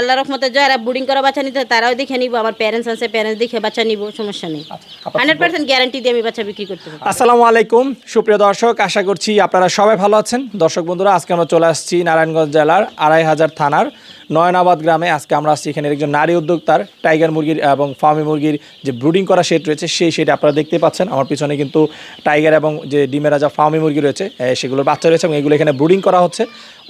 আল্লাহ রহমতে যারা বুডিং করা বাচ্চা নিতে তারাও দেখে নিব আমার প্যারেন্টস আছে প্যারেন্টস দেখে বাচ্চা নিব সমস্যা নেই। হান্ড্রেড পার্সেন্ট গ্যারান্টি দিয়ে আমি বাচ্চা বিক্রি করতে পারব। আসসালামু আলাইকুম সুপ্রিয় দর্শক আশা করছি আপনারা সবাই ভালো আছেন। দর্শক বন্ধুরা আজকে আমরা চলে আসছি নারায়ণগঞ্জ জেলার আড়াই হাজার থানার নয়নাবাদ গ্রামে। আজকে আমরা আসছি এখানে একজন নারী উদ্যোক্তার টাইগার মুরগির এবং ফার্মি মুরগির যে ব্রুডিং করা সেট রয়েছে সেই শেড আপনারা দেখতে পাচ্ছেন। আমার পিছনে কিন্তু টাইগার এবং যে ডিমের রাজা ফার্মি মুরগি রয়েছে সেগুলোর বাচ্চা রয়েছে এবং এগুলো এখানে ব্রুডিং করা হচ্ছে।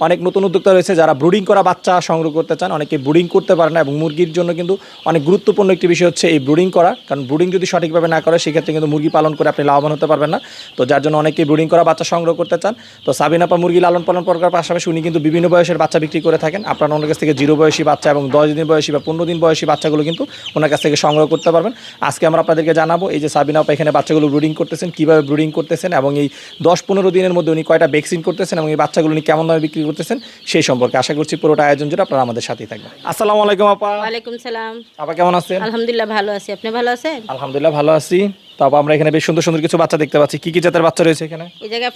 অনেক নতুন উদ্যোক্তা রয়েছে যারা ব্রুডিং করা বাচ্চা সংগ্রহ করতে চান অনেকে ব্রুডিং করতে পারে না এবং মুরগির জন্য কিন্তু অনেক গুরুত্বপূর্ণ একটি বিষয় হচ্ছে এই ব্রুডিং করা। কারণ ব্রুডিং যদি সঠিকভাবে না করে, সেক্ষেত্রে কিন্তু মুরগি পালন করে আপনি লাভবান হতে পারবেন না। তো যার জন্য অনেকেই ব্রুডিং করা বাচ্চা সংগ্রহ করতে চান। তো সাবিনাপা মুরগি লালন পালন করার পাশাপাশি উনি কিন্তু বিভিন্ন বয়সের বাচ্চা বিক্রি করে থাকেন। আপনারা ওনার কাছ থেকে জিরো বয়সী বাচ্চা এবং দশ দিন বয়সী বা পনেরো দিন বয়সী বাচ্চাগুলো কিন্তু ওনার কাছ থেকে সংগ্রহ করতে পারবেন। আজকে আমরা আপনাদেরকে জানাব এই যে সাবিনাপা এখানে বাচ্চাগুলো ব্রুডিং করতেছেন, কীভাবে ব্রুডিং করতেছেন এবং এই দশ পনেরো দিনের মধ্যে উনি কয়টা ভ্যাকসিন করতেছেন এবং এই বাচ্চাগুলো উনি কেমন বিক্রি করতেছেন, সেই সম্পর্কে আশা করছি পুরোটা আয়োজন জুড়ে আপনারা আমাদের সাথেই থাকবেন। আসসালামু আলাইকুম আপা। ওয়ালাইকুম সালাম। আপা কেমন আছেন? আলহামদুলিল্লাহ ভালো আছি। আপনি ভালো আছেন? আলহামদুলিল্লাহ ভালো আছি। তো আপা আমরা এখানে বেশ সুন্দর সুন্দর কিছু বাচ্চা দেখতে পাচ্ছি। কি কি জাতের বাচ্চা রয়েছে এখানে? এই জায়গায়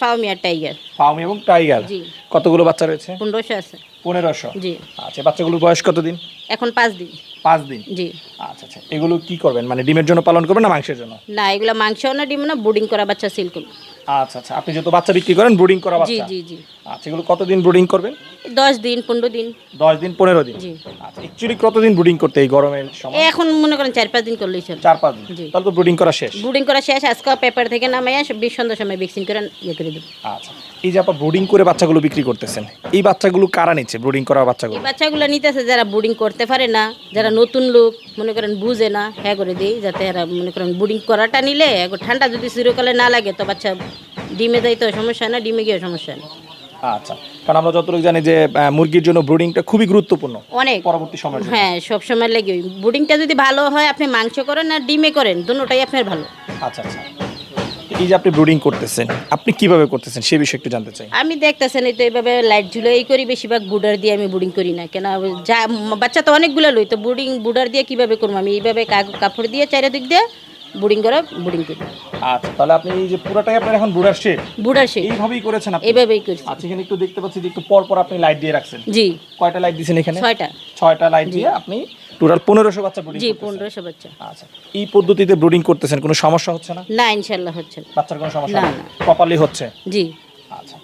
টাইগার। ফাউমি এবং টাইগার। জি। কতগুলো বাচ্চা রয়েছে? পনেরোশো আছে। পনেরোশো? জি। আচ্ছা বাচ্চাগুলোর বয়স কতদিন? এখন পাঁচ দিন। পাঁচ দিন? জি। আচ্ছা আচ্ছা এগুলো কি করবেন? মানে ডিমের জন্য পালন করবেন না মাংসের জন্য? না এগুলো মাংস না ডিম না বুডিং করা বাচ্চা সিল আচ্ছা আচ্ছা আপনি যত বাচ্চা বিক্রি করেন ব্রুডিং করা জি বাচ্চা? জি জি। আচ্ছা এগুলো কতদিন ব্রুডিং করবেন? দশ দিন পনেরো দিন। দশ দিন পনেরো দিন? জি। আচ্ছা অ্যাকচুয়ালি কতদিন ব্রুডিং করতে এই গরমের সময়? এখন মনে করেন চার পাঁচ দিন করলেই চলে। চার পাঁচ দিন। জি। তাহলে তো ব্রুডিং করা শেষ। বুডিং করা শেষ আজকে পেপার থেকে নামাই আসে বিশ সন্ধ্যার সময় ভ্যাকসিন করে ইয়ে করে দেবো। আচ্ছা এই যে আপনার ব্রুডিং করে বাচ্চাগুলো বিক্রি করতেছেন এই বাচ্চাগুলো কারা নিচ্ছে ব্রুডিং করা বাচ্চাগুলো? এই বাচ্চাগুলো নিতেছে যারা বুডিং করতে পারে না যারা নতুন লোক মনে করেন বুঝে না হ্যাঁ করে দিই যাতে এরা মনে করেন বুডিং করাটা নিলে ঠান্ডা যদি চিরকালে না লাগে তো বাচ্চা ডিমে যাইতে সমস্যা না ডিমে গিয়ে সমস্যা না। আচ্ছা কারণ আমরা যতটুকু জানি যে মুরগির জন্য ব্রুডিংটা খুবই গুরুত্বপূর্ণ অনেক। পরবর্তী সময় হ্যাঁ সব সময় লেগে। বুডিংটা যদি ভালো হয় আপনি মাংস করেন আর ডিমে করেন দুটোটাই আপনার ভালো। আচ্ছা আচ্ছা। এই যে আপনি ব্রুডিং করতেছেন আপনি কীভাবে করতেছেন সে বিষয়ে একটু জানতে চাই। আমি দেখতেছেন এই তো এইভাবে লাইট ঝুলাই করি বেশিরভাগ বুডার দিয়ে আমি বুডিং করি না। কেন যা বাচ্চা তো অনেকগুলো লই তো বুডিং বুডার দিয়ে কীভাবে করব? আমি এইভাবে কাপড় দিয়ে চারিদিক দিয়ে বুডিং করে বুডিং করি আচ্ছা তাহলে আপনি এই যে পুরোটাই আপনার এখন বুড়ার শেড? বুডার সে এইভাবেই করেছেন আপনি? এইভাবেই করছি। আচ্ছা এখানে একটু দেখতে পাচ্ছি যে একটু পর পর আপনি লাইট দিয়ে রাখছেন। জি। কয়টা লাইট দিয়েছেন এখানে? ছয়টা। ছয়টা লাইট দিয়ে আপনি টোটাল পনেরোশো বাচ্চা ব্রুডিং জি পনেরোশো বাচ্চা। আচ্ছা এই পদ্ধতিতে ব্রুডিং করতেছেন কোনো সমস্যা হচ্ছে না? না ইনশাল্লাহ হচ্ছে না। বাচ্চার কোনো সমস্যা না। প্রপারলি হচ্ছে? জি। আচ্ছা।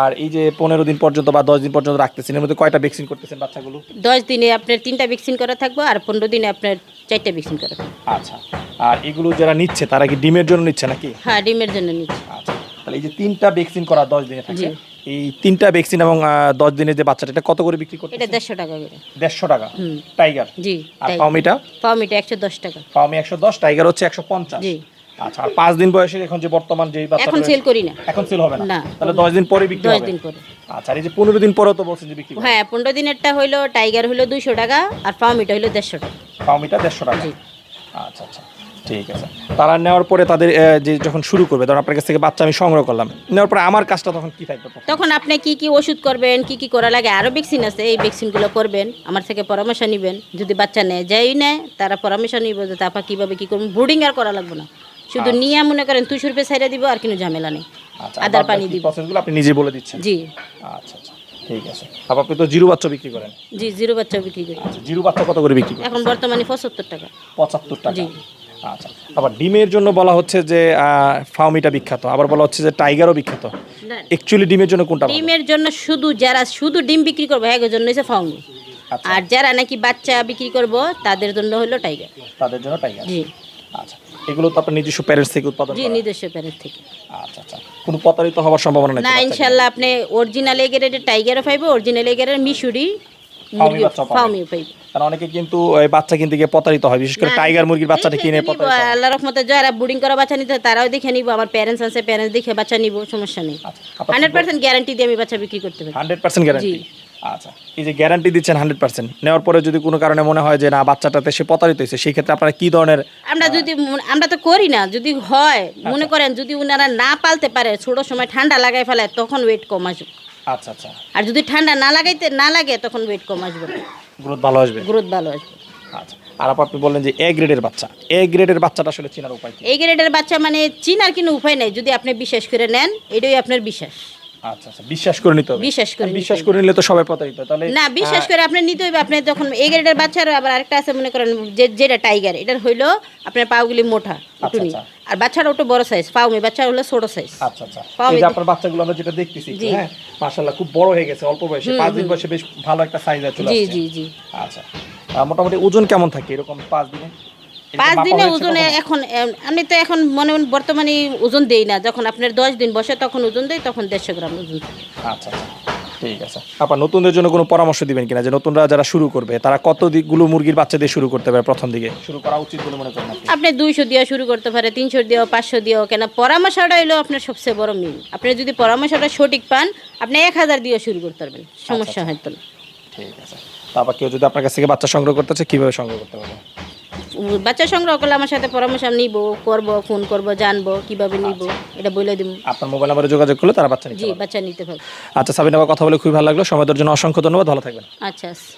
আর এই যে পনেরো দিন পর্যন্ত বা দশ দিন পর্যন্ত রাখতেছেন এর মধ্যে কয়টা ভ্যাকসিন করতেছেন বাচ্চাগুলো? দশ দিনে আপনার তিনটা ভ্যাকসিন করা থাকব আর পনেরো দিনে আপনার চারটা ভ্যাকসিন করা থাকবে। আচ্ছা আর এগুলো যারা নিচ্ছে তারা কি ডিমের জন্য নিচ্ছে নাকি? হ্যাঁ ডিমের জন্য নিচ্ছে। আচ্ছা তাহলে এই যে তিনটা ভ্যাকসিন করা দশ দিনে থাকে এই তিনটা ভ্যাকসিন এবং দশ দিনের যে বাচ্চাটা এটা কত করে বিক্রি করতে এটা দেড়শো টাকা করে। দেড়শো টাকা। টাইগার জি আর পাউমিটা পাওমিটা? একশো দশ টাকা। পাউমি একশো দশ টাইগার হচ্ছে একশো পঞ্চাশ। আচ্ছা আর পাঁচ দিন বয়সের এখন যে বর্তমান যে বাচ্চা এখন সেল করি না। এখন সেল হবে না। তাহলে দশ দিন পরে বিক্রি হবে? দিন পরে। আচ্ছা আর এই যে পনেরো দিন পরেও তো বলছেন যে বিক্রি হ্যাঁ পনেরো দিনেরটা হইল টাইগার হইল দুইশো টাকা আর হইল দেড়শো টাকা। দেড়শো টাকা। জি। আচ্ছা আচ্ছা ঠিক আছে। তারা নেওয়ার পরে তাদের যে যখন শুরু করবে ধরুন আপনার কাছ থেকে বাচ্চা আমি সংগ্রহ করলাম নেওয়ার পরে আমার কাজটা তখন কি থাকবে তখন? তখন আপনি কি কি ওষুধ করবেন কি কি করা লাগে? আরও ভ্যাকসিন আছে এই ভ্যাকসিনগুলো করবেন আমার থেকে পরামর্শ নেবেন। যদি বাচ্চা নেয় যাই নেয় তারা পরামর্শ নিব যে তারপর কীভাবে কী করবেন। ব্রুডিং আর করা লাগবে না। শুধু নিয়ে মনে করেন তুষুর রুপে ছাইড়া দিব আর কোনো ঝামেলা নেই। আচ্ছা আদার পানি দিব। প্রসেসগুলো আপনি নিজে বলে দিচ্ছেন। জি। আচ্ছা আচ্ছা ঠিক আছে। তারপর আপনি তো জিরো বাচ্চা বিক্রি করেন। জি জিরো বাচ্চা বিক্রি করি। আচ্ছা জিরো বাচ্চা কত করে বিক্রি করেন? এখন বর্তমানে পঁচাত্তর টাকা। পঁচাত্তর টাকা। জি। আচ্ছা আবার ডিমের জন্য বলা হচ্ছে যে ফাউমিটা বিখ্যাত। আবার বলা হচ্ছে যে টাইগারও বিখ্যাত। অ্যাকচুয়ালি ডিমের জন্য কোনটা ডিমের জন্য শুধু যারা শুধু ডিম বিক্রি করবে হ্যাঁ জন্য হচ্ছে ফাউনি আচ্ছা। আর যারা নাকি বাচ্চা বিক্রি করব তাদের জন্য হলো টাইগার। তাদের জন্য টাইগার। জি। আচ্ছা এগুলো তো আপনার নিজস্ব প্যারেন্টস থেকে উৎপাদন জি নিজস্ব প্যারেন্ট থেকে আচ্ছা আচ্ছা কোনো প্রতারিত হওয়ার সম্ভাবনা নেই না? ইনশাল্লাহ আপনি অরিজিনাল এগেরের টাইগারও পাইবো অরিজিনাল এগেরের মিশুরি। ফাউমিও পাইবো কারণ অনেকে কিন্তু বাচ্চা কিনতে গিয়ে প্রতারিত হয় বিশেষ করে টাইগার মুরগির বাচ্চাটা দেখে কিনে প্রতারিত। আল্লাহ রহমতে যারা বুডিং করা বাচ্চা নিতে তারাও দেখে নিব আমার প্যারেন্টস আছে প্যারেন্টস দেখে বাচ্চা নিব সমস্যা নেই আচ্ছা আপনার হান্ড্রেড পার্সেন্ট গ্যারান্টি দিয়ে আমি বাচ্চা বিক্রি করতে পারি হান্ড্রেড পার্সেন্ট গ্যারান্টি জি। আচ্ছা এই যে গ্যারান্টি দিচ্ছেন হান্ড্রেড পার্সেন্ট নেওয়ার পরে যদি কোনো কারণে মনে হয় যে না বাচ্চাটাতে সে প্রতারিত হয়েছে সেই ক্ষেত্রে আপনারা কি ধরনের আমরা যদি আমরা তো করি না যদি হয় আচ্ছা। মনে করেন যদি উনারা না পালতে পারে ছোট সময় ঠান্ডা লাগাই ফেলে তখন ওয়েট কম আসবে। আচ্ছা আচ্ছা। আর যদি ঠান্ডা না লাগাইতে না লাগে তখন ওয়েট কম আসবে। গ্রোথ ভালো আসবে? গ্রোথ ভালো আসবে। আচ্ছা আর আপনি বললেন যে এ গ্রেডের বাচ্চা। এ গ্রেডের বাচ্চাটা আসলে চেনার উপায় কি? এই গ্রেডের বাচ্চা মানে চিনার কোনো উপায় নেই যদি আপনি বিশ্বাস করে নেন এটাই আপনার বিশ্বাস। আচ্ছা আচ্ছা বিশ্বাস করে নিতে হবে। বিশ্বাস করে বিশ্বাস করে নিলে তো সবাই প্রতারিত তাহলে না বিশ্বাস করে আপনি নিতে হইবে আপনি যখন এই গাড়িটার বাচ্চার আবার আরেকটা আছে মনে করেন যে যেটা টাইগার এটার হইল আপনার পাগুলি মোটা উটুনি আচ্ছা। আর বাচ্চাটা ওটা বড় সাইজ পাউমি বাচ্চা হলো ছোট সাইজ আচ্ছা আচ্ছা। এই যে আপনার বাচ্চাগুলো আমরা যেটা দেখতেছি হ্যাঁ মাশাআল্লাহ খুব বড় হয়ে গেছে অল্প বয়সে পাঁচ দিন বয়সে বেশ ভালো একটা সাইজ চলে জি জি জি। আচ্ছা। মোটামুটি ওজন কেমন থাকে এরকম পাঁচ দিনে? পাঁচ দিনে ওজনে এখন আমি তো এখন মনে মনে বর্তমানে ওজন দেই না। যখন আপনার দশ দিন বসে তখন ওজন দেই তখন দেড়শো গ্রাম ওজন আচ্ছা আচ্ছা ঠিক আছে। আপনার নতুনদের জন্য কোনো পরামর্শ দিবেন কিনা? যে নতুনরা যারা শুরু করবে তারা কত দিকগুলো মুরগির বাচ্চা দিয়ে শুরু করতে পারে প্রথম দিকে? শুরু করা উচিত বলে মনে করেন আপনি। দুইশো দিয়ে শুরু করতে পারে তিনশো দিয়েও পাঁচশো দিয়েও কেন? পরামর্শটা হলো আপনার সবচেয়ে বড় মিল। আপনি যদি পরামর্শটা সঠিক পান আপনি এক হাজার দিয়ে শুরু করতে পারবেন। সমস্যা হয়তো না। ঠিক আছে। তারপর কেউ যদি আপনার কাছ থেকে বাচ্চা সংগ্রহ করতে চায় কীভাবে সংগ্রহ করতে পারবে? বাচ্চা সংগ্রহ করলে আমার সাথে পরামর্শ আমি নিব করব ফোন করব জানব কীভাবে নিবো এটা বলে দিব। আপনার মোবাইল নাম্বারে যোগাযোগ করলে তারা বাচ্চা জি বাচ্চা নিতে পারবে। আচ্ছা সাবিনা কথা বলে খুবই ভালো লাগল। সময় সময়ের জন্য অসংখ্য ধন্যবাদ। ভালো থাকবেন। আচ্ছা আচ্ছা।